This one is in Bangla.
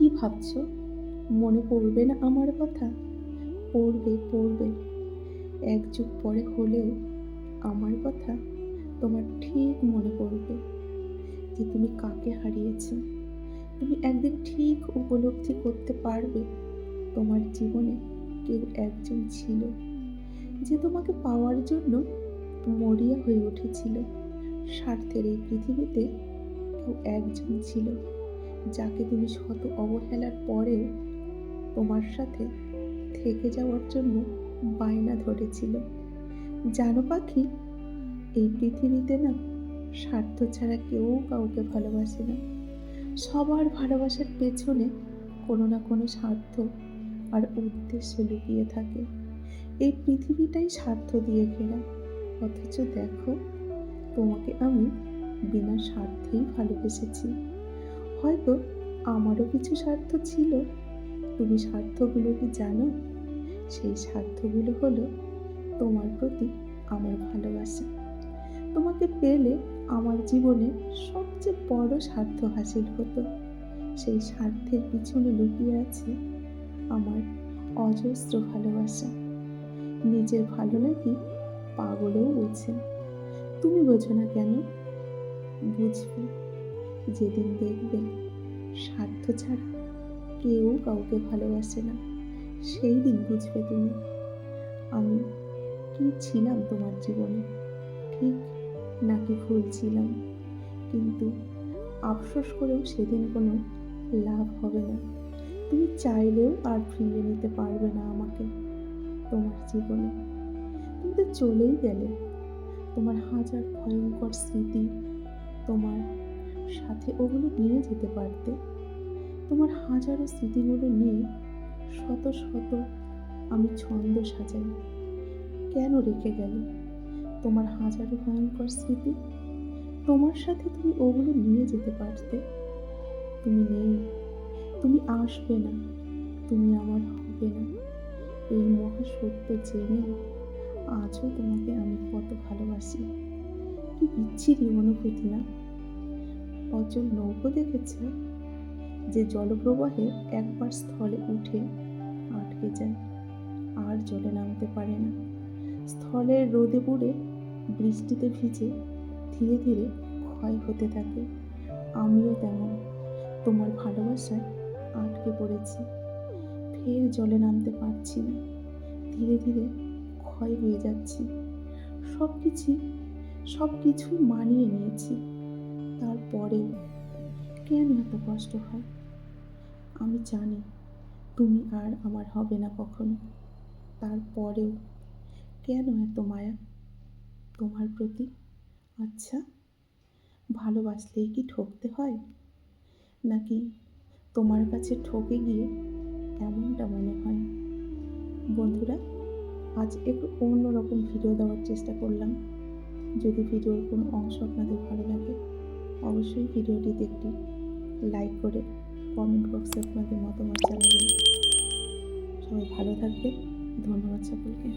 কি ভাবছ? মনে পড়বে না আমার কথা? পড়বে পড়বে। এক যুগ পরে হলেও আমার কথা তোমার ঠিক মনে পড়বে যে তুমি কাকে হারিয়েছো। তুমি একদিন ঠিক উপলব্ধি করতে পারবে। তোমার জীবনে কেউ একজন ছিল যে তোমাকে পাওয়ার জন্য মরিয়া হয়ে উঠেছিল। স্বার্থের এই পৃথিবীতে কেউ একজন ছিল। যাকে তুমি শত অবহেলার পরেও তোমার সাথে থেকে যাওয়ার জন্য বায়না ধরেছিল। জানো পাখি, এই পৃথিবীতে না স্বার্থ ছাড়া কেউ কাউকে ভালোবাসে না। সবার ভালোবাসার পেছনে কোনো না কোনো স্বার্থ আর উদ্দেশ্য লুকিয়ে থাকে। এই পৃথিবীটাই স্বার্থ দিয়ে ঘেরা। অথচ দেখো, তোমাকে আমি বিনা স্বার্থেই ভালোবেসেছি। হয়তো আমারও কিছু স্বার্থ ছিল। তুমি স্বার্থগুলো কি জানো? সেই স্বার্থগুলো হলো তোমার প্রতি আমার ভালোবাসা। তোমাকে পেলে আমার জীবনে সবচেয়ে বড় স্বার্থ হাসিল হতো। সেই স্বার্থের পিছনে লুকিয়ে আছে আমার অজস্র ভালোবাসা। নিজের ভালো নাকি পাগলেও বোঝে তুমি বোঝো না কেন? বুঝবে। যেদিন দেখবে স্বার্থ ছাড়া কেউ কাউকে ভালোবাসে না, সেই দিন বুঝবে তুমি। আমি কি ছিলাম তোমার জীবনে? ঠিক নাকি ভুল ছিলাম? কিন্তু আফসোস করেও সেদিন কোনো লাভ হবে না। তুমি চাইলেও আর ফিরিয়ে নিতে পারবে না আমাকে, তোমার জীবনে। তুমি তো চলেই গেলে। তোমার হাজার ভয়ঙ্কর স্মৃতি, তোমার সাথে ওগুলো নিয়ে যেতে পারতে। তোমার হাজারো স্মৃতিগুলো নিয়ে শত শত আমি ছন্দ সাজাই। কেন রেখে গেলে? তোমার হাজারো ভয়ঙ্কর স্মৃতি। তোমার সাথে তুমি ওগুলো নিয়ে যেতে পারতে। তুমি নেই। তুমি আসবে না। তুমি আমার হবে না। এই মহা সত্য জেনে আজও তোমাকে আমি কত ভালোবাসি। কি বিচ্ছিরি অনুভূতি না? অচল নৌকো দেখেছ যে জলপ্রবাহে একবার স্থলে উঠে আটকে যায়। আর জলে নামতে পারে না। স্থলের রোদে পুড়ে বৃষ্টিতে ভিজে ধীরে ধীরে ক্ষয় হতে থাকে। আমিও তেমন। তোমার ভালোবাসায় আটকে পড়েছি। ফের জলে নামতে পারছি না। ধীরে ধীরে ক্ষয় হয়ে যাচ্ছি। সব কিছু সব কিছুই মানিয়ে নিয়েছি। তারপরেও কেন এত কষ্ট হয়? আমি জানি তুমি আর আমার হবে না কখনো। তারপরেও কেন এত মায়া তোমার প্রতি? আচ্ছা ভালোবাসলেই কি ঠকতে হয়? নাকি তোমার কাছে ঠকে গিয়ে এমনটা মনে হয়? বন্ধুরা, আজ একটু অন্যরকম ভিডিও দেওয়ার চেষ্টা করলাম। যদি ভিডিওর কোনো অংশ আপনাদের ভালো লাগে অবশ্যই ভিডিওটিতে একটি লাইক করে কমেন্ট বক্সে আপনাদের মতামত জানাবেন। সবাই ভালো থাকবে ধন্যবাদ সকলকে।